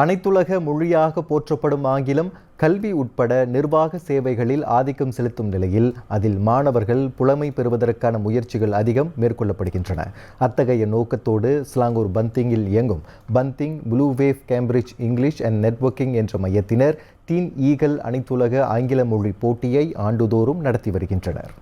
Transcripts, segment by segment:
அனைத்துலக மொழியாக போற்றப்படும் ஆங்கிலம் கல்வி உட்பட நிர்வாக சேவைகளில் ஆதிக்கம் செலுத்தும் நிலையில் அதில் மாணவர்கள் புலமை பெறுவதற்கான முயற்சிகள் அதிகம் மேற்கொள்ளப்படுகின்றன. அத்தகைய நோக்கத்தோடு ஸ்லாங்கூர் பந்திங்கில் இயங்கும் Banting blue wave Cambridge English and networking என்ற மையத்தினர் டீன் ஈகல் அனைத்துலக ஆங்கில மொழி போட்டியை ஆண்டுதோறும் நடத்தி வருகின்றனர்.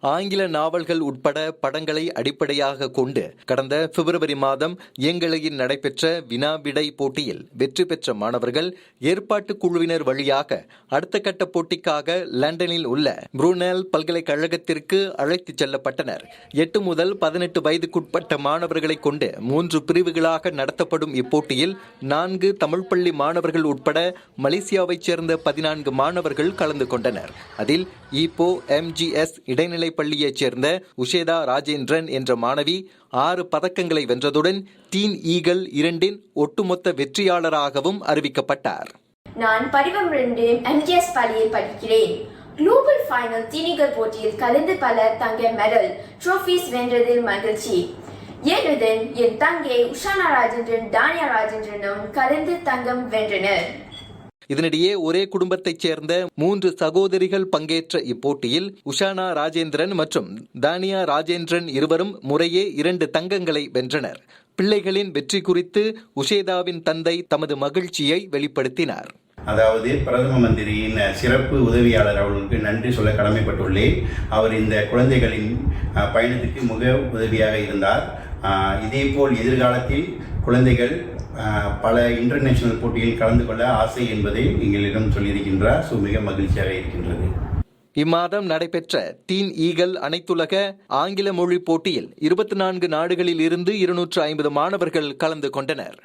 ஆங்கில நாவல்கள் உட்பட படங்களை அடிப்படையாக கொண்டு கடந்த பிப்ரவரி மாதம் எங்களையில் நடைபெற்ற வினா விடை போட்டியில் வெற்றி பெற்ற மாணவர்கள் ஏற்பாட்டு குழுவினர் வழியாக அடுத்த கட்ட போட்டிக்காக லண்டனில் உள்ள புரூனல் பல்கலைக்கழகத்திற்கு அழைத்துச் செல்லப்பட்டனர். எட்டு முதல் பதினெட்டு வயதுக்குட்பட்ட மாணவர்களை கொண்டு மூன்று பிரிவுகளாக நடத்தப்படும் இப்போட்டியில் நான்கு தமிழ் பள்ளி மாணவர்கள் உட்பட மலேசியாவைச் சேர்ந்த பதினான்கு மாணவர்கள் கலந்து கொண்டனர். அதில் இப்போ எம்ஜிஎஸ் இடைநிலை பள்ளியைச் சேர்ந்த உஷேதா ராஜேந்திரன் என்ற மாணவி ஆறு பதக்கங்களை வென்றதுடன் டீன் ஈகல் இரண்டின் ஒட்டுமொத்த வெற்றியாளராகவும் அறிவிக்கப்பட்டார். நான் படிவம் ரெண்டு எம்ஜிஎஸ் பள்ளியில் படிக்கிறேன். குளோபல் ஃபைனல் தீனிகள் போட்டியில் கலந்து பல தங்க மெடல் ட்ரோஃபீஸ் வென்றதில் மகிழ்ச்சி. என்னுடன் என் தங்கை உஷானா ராஜேந்திரன் தானியா ராஜேந்திரனும் கலந்து தங்கம் வென்றனர். இதனிடையே ஒரே குடும்பத்தைச் சேர்ந்த மூன்று சகோதரிகள் பங்கேற்ற இப்போட்டியில் உஷானா ராஜேந்திரன் மற்றும் தானியா ராஜேந்திரன் இருவரும் முறையே இரண்டு தங்கங்களை வென்றனர். பிள்ளைகளின் வெற்றி குறித்து உஷேதாவின் தந்தை தமது மகிழ்ச்சியை வெளிப்படுத்தினார். அதாவது பிரதம மந்திரியின் சிறப்பு உதவியாளர் அவர்களுக்கு நன்றி சொல்ல கடமைப்பட்டுள்ளேன். அவர் இந்த குழந்தைகளின் பயணத்துக்கு மிக உதவியாக இருந்தார். இதே இதேபோல் எதிர்காலத்தில் குழந்தைகள் பல இன்டர்நேஷனல் போட்டியில் கலந்து கொள்ள ஆசை என்பதை எங்களிடம் சொல்லியிருக்கின்றார். ஸோ மிக மகிழ்ச்சியாக இருக்கின்றது. இம்மாதம் நடைபெற்ற தீன் ஈகல் அனைத்துலக ஆங்கில மொழி போட்டியில் இருபத்தி நான்கு நாடுகளில் இருந்து இருநூற்று ஐம்பது மாணவர்கள் கலந்து கொண்டனர்.